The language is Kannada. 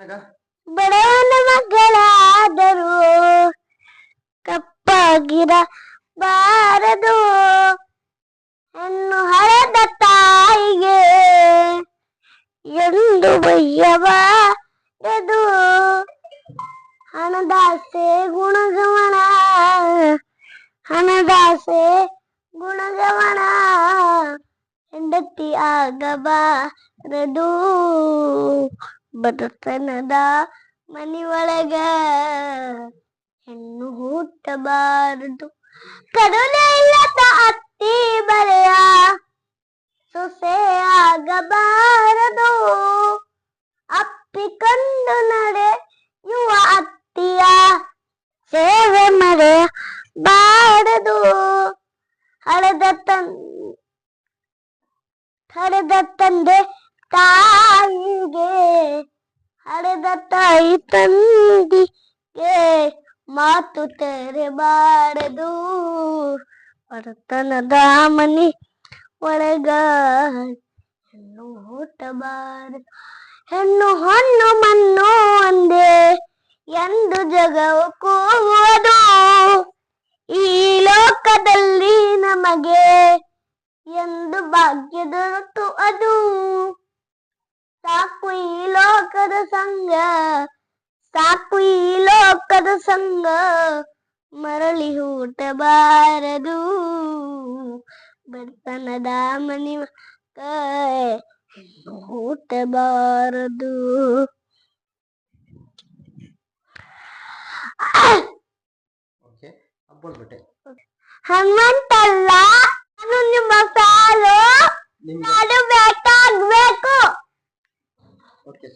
ಬಡವನ ಮಕ್ಕಳಾದರೂ ಕಪ್ಪಾಗಿರಬಾರದು ಹೆಣ್ಣು ಹಳೆದ ತಾಯಿಗೆ ಎಂದು ಬಯ್ಯಬಾರದು. ಹಣದಾಸೆ ಗುಣಗಮನ. ಹಣದಾಸೆ ಗುಣಗಮನ. ಹೆಂಡತಿ ಆಗಬಾರದು. ಬಡತನದ ಮನಿಯೊಳಗ ಹೆಣ್ಣು ಹುಟ್ಟಬಾರದು. ಕರುಣೆ ಇಲ್ಲದ ಅತ್ತಿ ಬರೆಯ ಸೊಸೆ ಆಗಬಾರದು. ಅಪ್ಪಿಕೊಂಡು ನಡೆಯುವ ಅತ್ತಿಯ ಸೇವೆ ಮರೆಯಬಾರದು. ಹಳೆದ ತನ್ ಹಳೆದ ತಂದೆ ತಾಯಿಗೆ ಹರಿದ ತಾಯಿ ತಂದಿಗೆ ಮಾತು ತೆರೆಬಾರದು. ಬಡತನದ ಮನೆ ಒಳಗ ಹೆಣ್ಣು ಹುಟ್ಟಬಾರದು. ಹೆಣ್ಣು ಹಣ್ಣು ಮಣ್ಣು ಒಂದೇ ಎಂದು ಜಗವು ಕೂವುದು ಈ ಲೋಕದಲ್ಲಿ ನಮಗೆ ಎಂದು ಭಾಗ್ಯ ಅದು ಸಾಕು ಈ ಲೋಕದ ಸಂಘ ಸಾಕು ಈ ಲೋಕದ ಸಂಘ ಮರಳಿ ಊಟಬಾರದು ಬರ್ತನದ ಮನಿ ಊಟ ಬಾರದು ಓಕೆ ಅಬ್ಬಳ್ಬಿಟ್ಟೆ ಹನುಮಂತಲ್ಲ ನಿಮ್ಮ ಸಾಲು Okay.